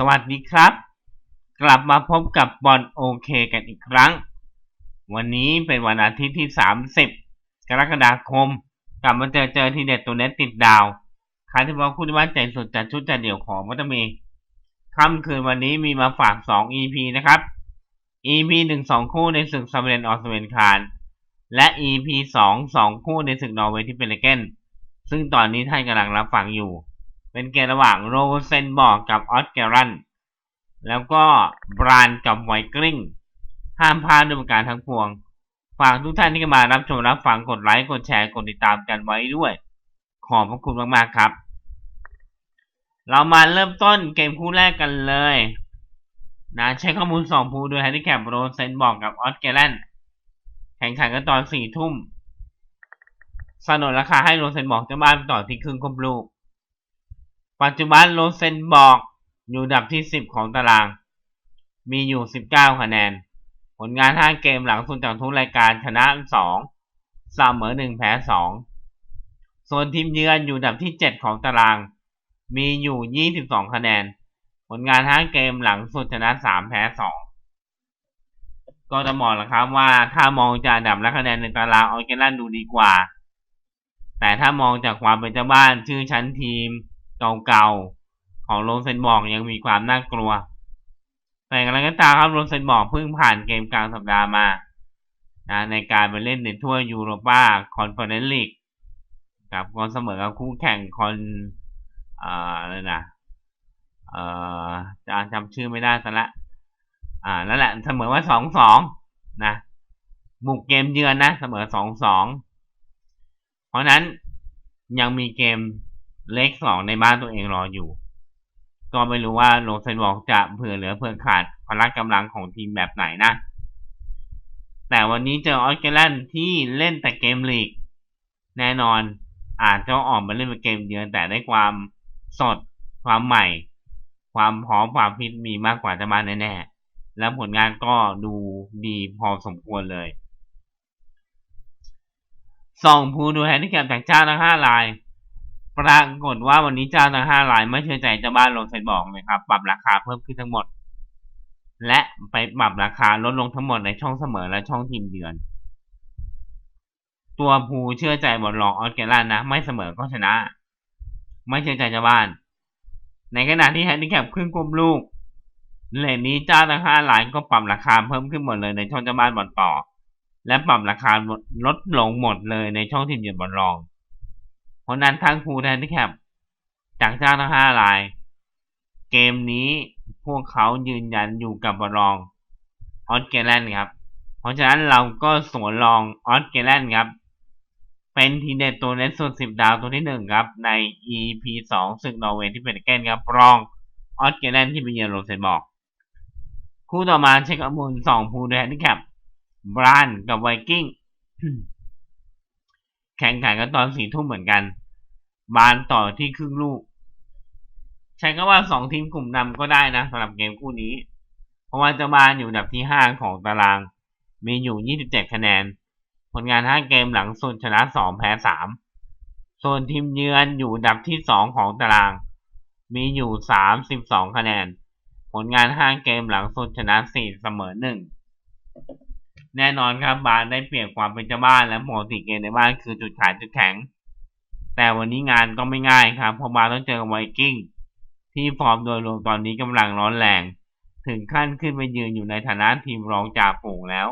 สวัสดีครับ กลับมาพบกับบอลโอเคกันอีกครั้ง วันนี้เป็นวันอาทิตย์ที่ 30 กรกฎาคม กลับมาเจอเจอที่เด็ดตัวเน็ตติดดาวครที่บอกคุณว่าใจสุดจัดชุดจัดเดี่ยวของมัตมีค่ำคืนวันนี้มีมาฝาก 2 EP นะครับ EP 1 2 คู่ในศึกซัมเรนออสเวนคารและ EP 2 2 คู่ในศึกนอร์เวย์ที่เป็นเลเกนซึ่งตอนนี้ท่านกำลังรับฟังอยู่ เป็นเกมระหว่างโรเซนบอกกับออสเกรัน แล้วก็บรานกับไวกริงห้ามพลาดด้วยประการทั้งปวง ฝากทุกท่านที่มารับชมรับฟังกดไลค์กดแชร์กดติดตามกันไว้ด้วย ขอบพระคุณมากๆครับ เรามาเริ่มต้นเกมคู่แรกกันเลยนะใช้ข้อมูล 2 ภูโดยแฮนดิแคปโรเซนบอกกับออสเกรันแข่งขันกันตอนสี่ทุ่มสนนราคาให้โรเซนบอกเจ้าบ้านต่อที่ครึ่งครบลูก ปัจจุบันโรเซนบอกอยู่ดับที่ 10 ของตาราง มีอยู่ 19 คะแนน ผลงาน 5 เกมหลังสุดจากทุกรายการชนะ 2 เสมอ 1 แพ้ 2 ส่วนทีมเยือนอยู่ดับที่ 7 ของตาราง มีอยู่ 22 คะแนน ผลงาน 5 เกมหลังสุดชนะ 3 แพ้ 2 ก็จะมองแล้วครับว่าถ้ามองจากดับและคะแนนในตารางออเกลันดูดีกว่า แต่ถ้ามองจากความเป็นเจ้าบ้านชื่อชั้นทีม เก่าๆของโรเซนบอกยังมีความน่ากลัว แต่กระไรก็ตามครับโรเซนบอกเพิ่งผ่านเกมกลางสัปดาห์มานะในการไปเล่นในทั่วยูโรปาคอนเฟอเรนซ์ลีกกับกอนเสมอกับคู่แข่งคอนอ่าอะไรนะเอ่อจะจำชื่อไม่ได้ซะละ อ่านั่นแหละเสมอว่าสองสองนะบุกเกมเยือนนะ เสมอสองสองเพราะนั้นยังมีเกม เล็กสองในบ้านตัวเองรออยู่ ก็ไม่รู้ว่าโรเซนบอกจะเผื่อเหลือเผื่อขาดพละกำลังของทีมแบบไหนนะ แต่วันนี้เจอออสเตรเลียที่เล่นแต่เกมลีก แน่นอนอาจจะออกมาเล่นเป็นเกมเยือนแต่ได้ความสดความใหม่ ความพร้อมความฟิตมีมากกว่าจะมาแน่ๆ แล้วผลงานก็ดูดีพอสมควรเลยส่องผู้ดูแฮนดิแคปจากเจ้าทั้งห้าราย ปรากฏว่าวันนี้เจ้าทั้งห้ารายไม่เชื่อใจเจ้าบ้านลงเซนบอกเลยครับ ปรับราคาเพิ่มขึ้นทั้งหมด และไปปรับราคาลดลงทั้งหมดในช่องเสมอและช่องทีมเยือน ตัวภูเชื่อใจบอลรองออสเกลันนะ ไม่เสมอก็ชนะ ไม่เชื่อใจเจ้าบ้าน ในขณะที่แฮนดิแคปครึ่งกลมลูกเลนนี้เจ้าทั้งห้ารายก็ปรับราคาเพิ่มขึ้นหมดเลยในช่องเจ้าบ้านบอลต่อ และปรับราคาลดลงหมดเลยในช่องทีมเยือนบอลรอง เพราะนั้นทั้งภูแทนที่แคปจากเจ้าทั้งห้าราย เกมนี้พวกเขายืนยันอยู่กับบอลรองออสเกรแลนด์ครับ เพราะฉะนั้นเราก็สวนรองออสเกรแลนด์ครับ เป็นทีเด็ดตัวเน็ตสุดสิบดาวตัวที่หนึ่งครับ ใน EP สองศึกนอร์เวย์ที่เป็นแกนครับรองออสเกรแลนด์ที่เป็นเยอนโรเซนบอก คู่ต่อมาเช็คข้อมูลสองภูแทนที่แคปบรานกับไวกิ้ง แข่งขันกันตอนสี่ทุ่มเหมือนกัน บานต่อที่ครึ่งลูก ใช้ก็ว่าสองทีมกลุ่มนำก็ได้นะสำหรับเกมคู่นี้ เพราะว่าจ้าบานอยู่ดับที่ห้าของตาราง มีอยู่ยี่สิบเจ็ดคะแนน ผลงานห้าเกมหลังสุดชนะสองแพ้สามส่วนทีมเยือนอยู่ดับที่สองของตาราง มีอยู่สามสิบสองคะแนน ผลงานห้าเกมหลังสุดชนะสี่เสมอหนึ่ง แน่นอนครับบาร์ได้เปลี่ยนความเป็นเจ้าบ้านและปกติเกมในบ้านคือจุดขายจุดแข็ง แต่วันนี้งานก็ไม่ง่ายครับเพราะบาร์ต้องเจอไวกิ้งที่ฟอร์มโดยรวมตอนนี้กำลังร้อนแรง ถึงขั้นขึ้นไปยืนอยู่ในฐานะทีมรองจ่าฝูงแล้ว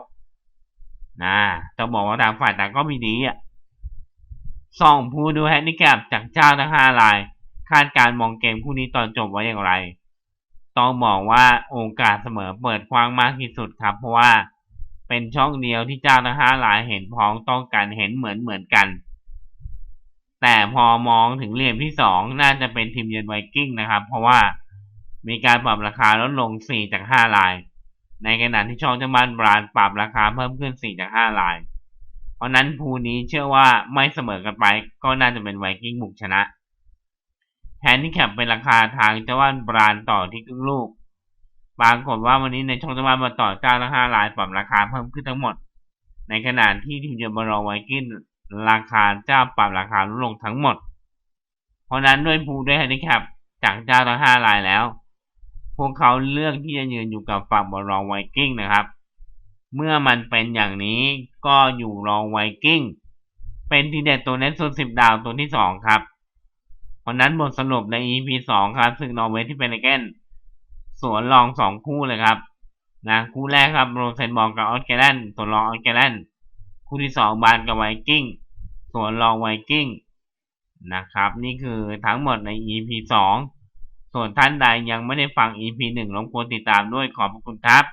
นะจะบอกว่าต่างฝ่ายต่างก็มีดีอะสองผู้ดูแฮนดิแคปจากเจ้าทั้งห้าราย คาดการมองเกมคู่นี้ตอนจบไว้อย่างไร ต้องบอกว่าโอกาสเสมอเปิดกว้างมากที่สุดครับ เพราะว่า เป็นช่องเดียวที่เจ้าทั้งห้าหลายเห็นพ้องต้องการเห็นเหมือนเหมือนกัน แต่พอมองถึงเหลี่ยมที่สองน่าจะเป็นทีมเยือนไวกิ้งนะครับ เพราะว่ามีการปรับราคาลดลง 4 จาก 5 ลาย ในขณะที่ช่องเจ้าบ้านบรานปรับราคาเพิ่มขึ้น 4 จาก 5 ลาย เพราะนั้นภูนี้เชื่อว่าไม่เสมอกันไป ก็น่าจะเป็นไวกิ้งบุกชนะแฮนดิแคปเป็นราคาทางเจ้าบ้านบรานต่อที่ครึ่งลูก ปรากฏว่าวันนี้ในช่องตะวันมาต่อเจ้าละห้ารายปรับราคาเพิ่มขึ้นทั้งหมด ในขณะที่ทีมเยือนบอไวกิ้งราคาเจ้าปรับราคาลดลงทั้งหมด เพราะนั้นด้วยภูด้วยแฮนดิแคปจากเจ้าละห้ารายแล้ว พวกเขาเลือกที่จะยืนอยู่กับฝั่งบอลรองไวกิ้งนะครับ เมื่อมันเป็นอย่างนี้ก็อยู่รองไวกิ้งเป็นทีเด็ดตัวเน็ตสุดสิบดาวตัวที่สองครับเพราะนั้นบทสรุปใน EP สองครับซึ่งนอร์เวย์ที่เป็นเกน สวนรองสองคู่เลยครับนะคู่แรกครับโรเซนบอลกับออสเกรนสวนรองออสเกรนคู่ที่สองบานกับไวกิ้งสวนรองไวกิ้งนะครับ นี่คือทั้งหมดใน EP สองส่วนท่านใดยังไม่ได้ฟัง EP หนึ่งรบกวนติดตามด้วยขอบคุณครับ